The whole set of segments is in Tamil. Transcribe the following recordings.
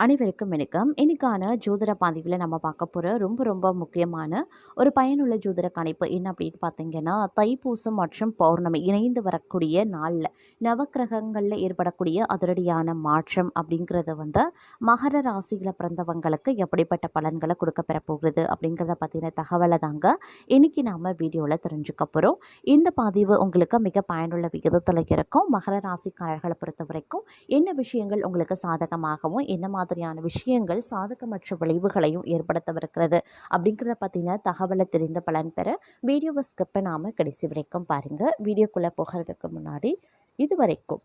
அனைவருக்கும் வணக்கம். இன்னைக்கான ஜோதிட பதிவில் நம்ம பார்க்க போகிற ரொம்ப ரொம்ப முக்கியமான ஒரு பயனுள்ள ஜோதிட கணிப்பு என்ன அப்படின்னு பார்த்தீங்கன்னா தைப்பூசம் மற்றும் பௌர்ணமி இணைந்து வரக்கூடிய நாளில் நவக்கிரகங்களில் ஏற்படக்கூடிய அதிரடியான மாற்றம் அப்படிங்கிறத வந்து மகர ராசியில் பிறந்தவங்களுக்கு எப்படிப்பட்ட பலன்களை கொடுக்க பெறப்போகுது அப்படிங்கிறத பற்றின தகவலை தாங்க இன்னைக்கு நாம் வீடியோவில் தெரிஞ்சுக்க போகிறோம் இந்த பதிவு உங்களுக்கு மிக பயனுள்ள விகிதத்தில் இருக்கும். மகர ராசிக்காரர்களை பொறுத்த வரைக்கும் என்ன விஷயங்கள் உங்களுக்கு சாதகமாகவும் என்ன மாதிரியான விஷயங்கள் சாதகமற்ற விளைவுகளையும் ஏற்படுத்தவிருக்கிறது. அப்படிங்கிறத பற்றின தகவலை தெரிந்த பலன் பெற வீடியோவை ஸ்கிப்பை நாம் கடைசி வரைக்கும் பாருங்கள் வீடியோக்குள்ளே போகிறதுக்கு முன்னாடி இது வரைக்கும்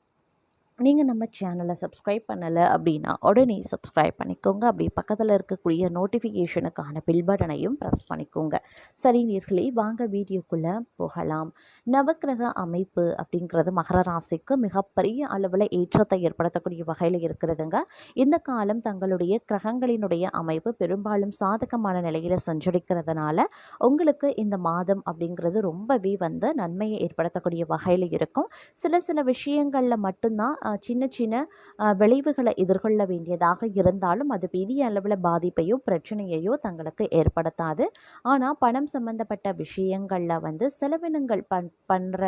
நீங்கள் நம்ம சேனலை சப்ஸ்கிரைப் பண்ணலை அப்படின்னா உடனே சப்ஸ்கிரைப் பண்ணிக்கோங்க. அப்படி பக்கத்தில் இருக்கக்கூடிய நோட்டிஃபிகேஷனுக்கான பில் பட்டனையும் ப்ரெஸ் பண்ணிக்கோங்க. சரி நீர்களே வாங்க வீடியோக்குள்ளே போகலாம். நவக்கிரக அமைப்பு அப்படிங்கிறது மகர ராசிக்கு மிகப்பெரிய அளவில் ஏற்றத்தை ஏற்படுத்தக்கூடிய வகையில் இருக்கிறதுங்க. இந்த காலம் தங்களுடைய கிரகங்களினுடைய அமைப்பு பெரும்பாலும் சாதகமான நிலையில் சஞ்சரிக்கிறதுனால உங்களுக்கு இந்த மாதம் அப்படிங்கிறது ரொம்பவே வந்து நன்மையை ஏற்படுத்தக்கூடிய வகையில் இருக்கும். சில சில விஷயங்களில் மட்டும்தான் சின்ன சின்ன விளைவுகளை எதிர்கொள்ள வேண்டியதாக இருந்தாலும் அது பெரிய அளவில் பாதிப்பையோ பிரச்சனையையோ தங்களுக்கு ஏற்படுத்தாது. ஆனால் பணம் சம்பந்தப்பட்ட விஷயங்களில் வந்து செலவினங்கள் பண் பண்ணுற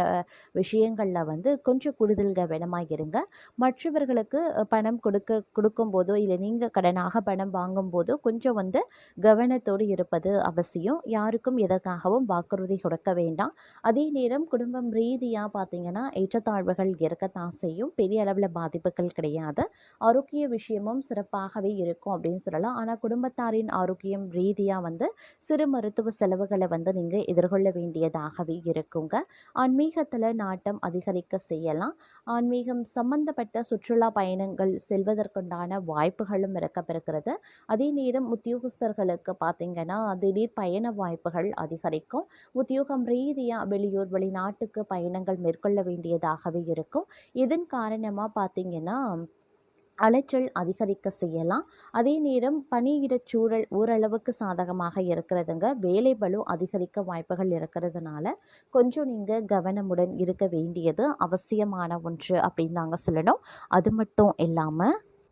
விஷயங்களில் வந்து கொஞ்சம் கூடுதல் கவனமாக இருங்க. மற்றவர்களுக்கு பணம் கொடுக்க கொடுக்கும்போதோ இல்லை நீங்கள் கடனாக பணம் வாங்கும்போதோ கொஞ்சம் வந்து கவனத்தோடு இருப்பது அவசியம். யாருக்கும் எதற்காகவும் வாக்குறுதி கொடுக்க வேண்டாம். அதே நேரம் குடும்பம் ரீதியாக பார்த்தீங்கன்னா ஏற்றத்தாழ்வுகள் இருக்கத்தான் செய்யும். பெரிய அளவில் பாதிப்புகள் கிடையாது. ஆரோக்கிய விஷயமும் சிறப்பாகவே இருக்கும் அப்படின்னு சொல்லலாம். ஆனால் குடும்பத்தாரின் ஆரோக்கியம் ரீதியாக வந்து சிறு மருத்துவ செலவுகளை வந்து நீங்கள் எதிர்கொள்ள வேண்டியதாகவே இருக்குங்க. ஆன்மீகத்தில் நாட்டம் அதிகரிக்க செய்யலாம். ஆன்மீகம் சம்பந்தப்பட்ட சுற்றுலா பயணங்கள் செல்வதற்குண்டான வாய்ப்புகளும் இருக்கப்பெறுகிறது அதே நேரம் உத்தியோகஸ்தர்களுக்கு பார்த்தீங்கன்னா திடீர் பயண வாய்ப்புகள் அதிகரிக்கும். உத்தியோகம் ரீதியாக வெளியூர் வெளிநாட்டுக்கு பயணங்கள் மேற்கொள்ள வேண்டியதாகவே இருக்கும். இதன் காரணமாக பார்த்தீங்கன்னா அலைச்சல் அதிகரிக்க செய்யலாம். அதே நேரம் பணியிடச் சூழல் ஓரளவுக்கு சாதகமாக இருக்கிறதுங்க. வேலை பலு அதிகரிக்க வாய்ப்புகள் இருக்கிறதுனால கொஞ்சம் நீங்கள் கவனமுடன் இருக்க வேண்டியது அவசியமான ஒன்று அப்படின்னு தாங்க சொல்லணும். அது மட்டும் இல்லாமல்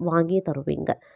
வாங்கி தருவீங்க.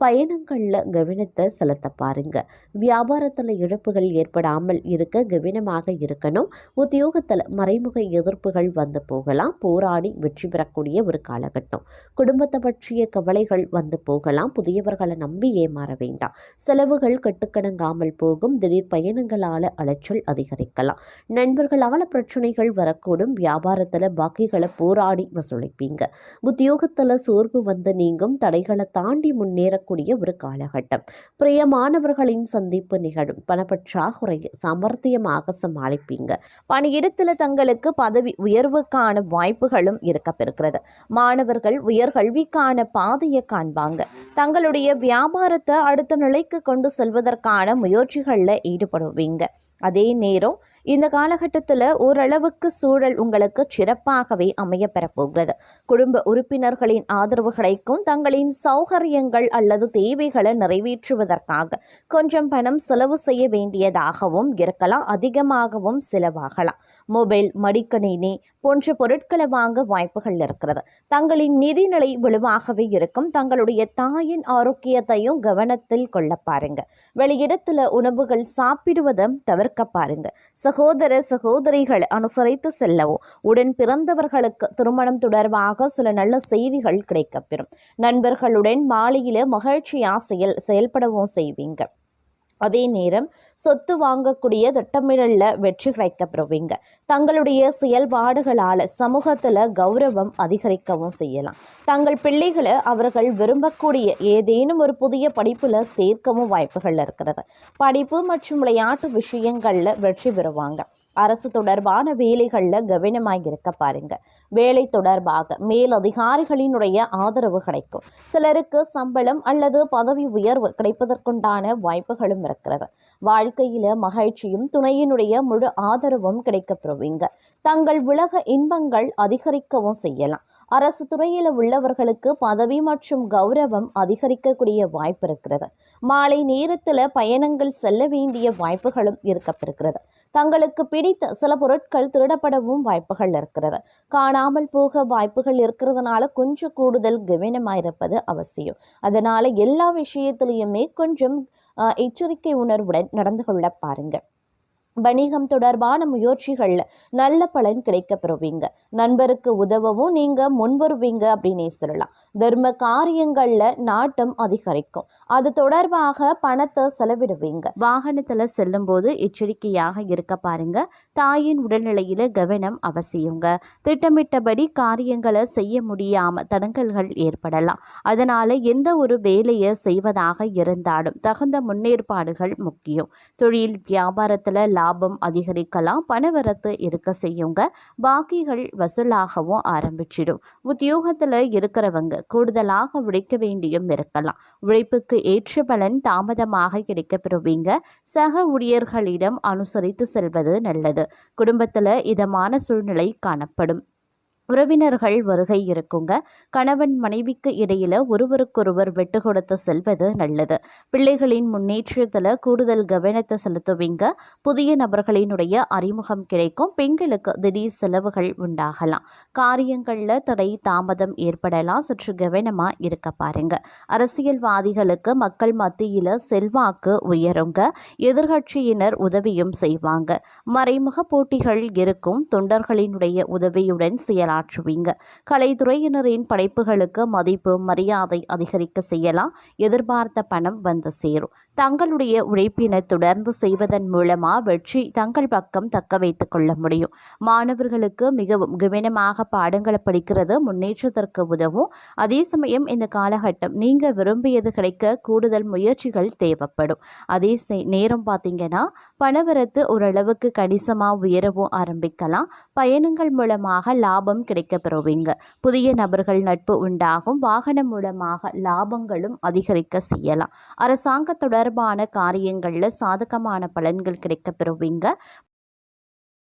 பயணங்களில் கவனத்தை செலுத்த பாருங்க. வியாபாரத்தில் இழப்புகள் ஏற்படாமல் இருக்க கவனமாக இருக்கணும். உத்தியோகத்தில் மறைமுக எதிர்ப்புகள் வந்து போகலாம். போராடி வெற்றி பெறக்கூடிய ஒரு காலகட்டம். குடும்பத்தை பற்றிய கவலைகள் வந்து போகலாம். புதியவர்களை நம்பி ஏமாற வேண்டாம். செலவுகள் கட்டுக்கணங்காமல் போகும். திடீர் பயணங்களால் அலைச்சல் அதிகரிக்கலாம். நண்பர்களால் பிரச்சனைகள் வரக்கூடும். வியாபாரத்தில் பாக்கிகளை போராடி வசூலிப்பீங்க. உத்தியோகத்தில் சோர்வு வந்து நீங்கும். தடைகளை தாண்டி முன்னேற முன்னேறக்கூடிய ஒரு காலகட்டம். பிரியமானவர்களின் சந்திப்பு நிகழும். பணப்பற்றாக்குறையை சமர்த்தியமாக சமாளிப்பீங்க. பணியிடத்தில் தங்களுக்கு பதவி உயர்வுக்கான வாய்ப்புகளும் இருக்கப்பெறுகிறது. மாணவர்கள் உயர்கல்விக்கான பாதையை காண்பாங்க. தங்களுடைய வியாபாரத்தை அடுத்த நிலைக்கு கொண்டு செல்வதற்கான முயற்சிகளில் ஈடுபடுவீங்க. அதே நேரம் இந்த காலகட்டத்தில் ஓரளவுக்கு சூழல் உங்களுக்கு சிறப்பாகவே அமைய பெறப்போகிறது. குடும்ப உறுப்பினர்களின் ஆதரவு கிடைக்கும் தங்களின் சௌகரியங்கள் அல்லது தேவைகளை நிறைவேற்றுவதற்காக கொஞ்சம் பணம் செலவு செய்ய வேண்டியதாகவும் இருக்கலாம் அதிகமாகவும் செலவாகலாம். மொபைல் மடிக்கணினி போன்ற பொருட்களை வாங்க வாய்ப்புகள் இருக்கிறது. தங்களின் நிதிநிலை வலுவாகவே இருக்கும். தங்களுடைய தாயின் ஆரோக்கியத்தையும் கவனத்தில் கொள்ள பாருங்க. வெளியிடத்தில் உணவுகள் சாப்பிடுவதை தவிர்க்க பாருங்க. சகோதர சகோதரிகளை அனுசரித்து செல்லவும். உடன் பிறந்தவர்களுக்கு திருமணம் தொடர்பாக சில நல்ல செய்திகள் கிடைக்கப்பெறும். நண்பர்களுடன் மாலையில மகிழ்ச்சி ஆசையில் செயல்படவும் செய்வீங்க. அதே நேரம் சொத்து வாங்கக்கூடிய திட்டமிடலில் வெற்றி கிடைக்கப்பெறுவீங்க தங்களுடைய செயல்பாடுகளால் சமூகத்தில் கௌரவம் அதிகரிக்கவும் செய்யலாம். தங்கள் பிள்ளைகளை அவர்கள் விரும்பக்கூடிய ஏதேனும் ஒரு புதிய படிப்பில் சேர்க்கவும் வாய்ப்புகள் இருக்கிறது. படிப்பு மற்றும் விளையாட்டு விஷயங்களில் வெற்றி பெறுவாங்க. அரசு தொடர்பான வேலைகளில் கவனமாக இருக்க பாருங்க. வேலை தொடர்பாக மேலதிகாரிகளினுடைய ஆதரவு கிடைக்கும். சிலருக்கு சம்பளம் அல்லது பதவி உயர்வு கிடைப்பதற்குண்டான வாய்ப்புகளும் இருக்கிறது. வாழ்க்கையில மகிழ்ச்சியும் துணையினுடைய முழு ஆதரவும் கிடைக்கப்பெறுவீங்க தங்கள் உலக இன்பங்கள் அதிகரிக்கவும் செய்யலாம். அரசு துறையில் உள்ளவர்களுக்கு பதவி மற்றும் கௌரவம் அதிகரிக்கக்கூடிய வாய்ப்பு இருக்கிறது. மாலை நேரத்தில் பயணங்கள் செல்ல வேண்டிய வாய்ப்புகளும் இருக்கப்பெறுகிறது. தங்களுக்கு பிடித்த சில பொருட்கள் திருடப்படவும் வாய்ப்புகள் இருக்கிறது. காணாமல் போக வாய்ப்புகள் இருக்கிறதுனால கொஞ்சம் கூடுதல் கவனமாயிருப்பது அவசியம். அதனால எல்லா விஷயத்திலையுமே கொஞ்சம் எச்சரிக்கை உணர்வுடன் நடந்து கொள்ள பாருங்கள் வணிகம் தொடர்பான முயற்சிகளில் நல்ல பலன் கிடைக்க பெறுவீங்க நண்பருக்கு உதவவும் நீங்கள் முன்வருவீங்க அப்படின்னே சொல்லலாம். தர்ம காரியங்களில் நாட்டம் அதிகரிக்கும். அது தொடர்பாக பணத்தை செலவிடுவீங்க. வாகனத்தில் செல்லும்போது எச்சரிக்கையாக இருக்க பாருங்க. தாயின் உடல்நிலையில் கவனம் அவசியங்க. திட்டமிட்டபடி காரியங்களை செய்ய முடியாமல் தடங்கல்கள் ஏற்படலாம். அதனால் எந்த ஒரு வேலையை செய்வதாக இருந்தாலும் தகுந்த முன்னேற்பாடுகள் முக்கியம். தொழில் வியாபாரத்தில் லாபம் அதிகரிக்கலாம். பணவரத்து இருக்க செய்யுங்க. பாக்கிகள் வசூலாகவும் ஆரம்பிச்சிடும். உத்தியோகத்தில் இருக்கிறவங்க கூடுதலாக உழைக்க வேண்டியும் இருக்கலாம். உழைப்புக்கு ஏற்ற பலன் தாமதமாக கிடைக்கப்பெறுவீங்க. சக ஊழியர்களிடம் அனுசரித்து செல்வது நல்லது. குடும்பத்தில் இதமான சூழ்நிலை காணப்படும். உறவினர்கள் வருகை இருக்குங்க. கணவன் மனைவிக்கு இடையில ஒருவருக்கொருவர் விட்டு கொடுத்து செல்வது நல்லது. பிள்ளைகளின் முன்னேற்றத்தில் கூடுதல் கவனத்தை செலுத்துவீங்க. புதிய நபர்களினுடைய அறிமுகம் கிடைக்கும். பெண்களுக்கு திடீர் செலவுகள் உண்டாகலாம். காரியங்களில் தடை தாமதம் ஏற்படலாம். சற்று கவனமாக இருக்க பாருங்க. அரசியல்வாதிகளுக்கு மக்கள் மத்தியில் செல்வாக்கு உயருங்க. எதிர்கட்சியினர் உதவியும் செய்வாங்க. மறைமுக போட்டிகள் இருக்கும். தொண்டர்களினுடைய உதவியுடன் செயலாற்றுவீங்க கலைத்துறையினரின் படைப்புகளுக்கு மதிப்பு மரியாதை அதிகரிக்க செய்யலாம். எதிர்பார்த்த பணம் வந்து சேரும். தங்களுடைய உழைப்பினை தொடர்ந்து செய்வதன் மூலமாக வெற்றி தங்கள் பக்கம் தக்க வைத்து கொள்ள முடியும். மாணவர்களுக்கு மிகவும் கவனமாக பாடங்களை படிக்கிறது முன்னேற்றத்திற்கு உதவும். அதே சமயம் இந்த காலகட்டம் நீங்கள் விரும்பியது கிடைக்க கூடுதல் முயற்சிகள் தேவைப்படும். அதே சே- நேரம் பார்த்தீங்கன்னா பணவரத்து ஓரளவுக்கு கணிசமாக உயரவும் ஆரம்பிக்கலாம். பயணங்கள் மூலமாக லாபம் கிடைக்க பெறுவீங்க புதிய நபர்கள் நட்பு உண்டாகும். வாகனம் மூலமாக லாபங்களும் அதிகரிக்க செய்யலாம். அரசாங்கத்தொடர் தொடர்பான காரியங்களில் சாதகமான பலன்கள் கிடைக்க பெறுவீங்க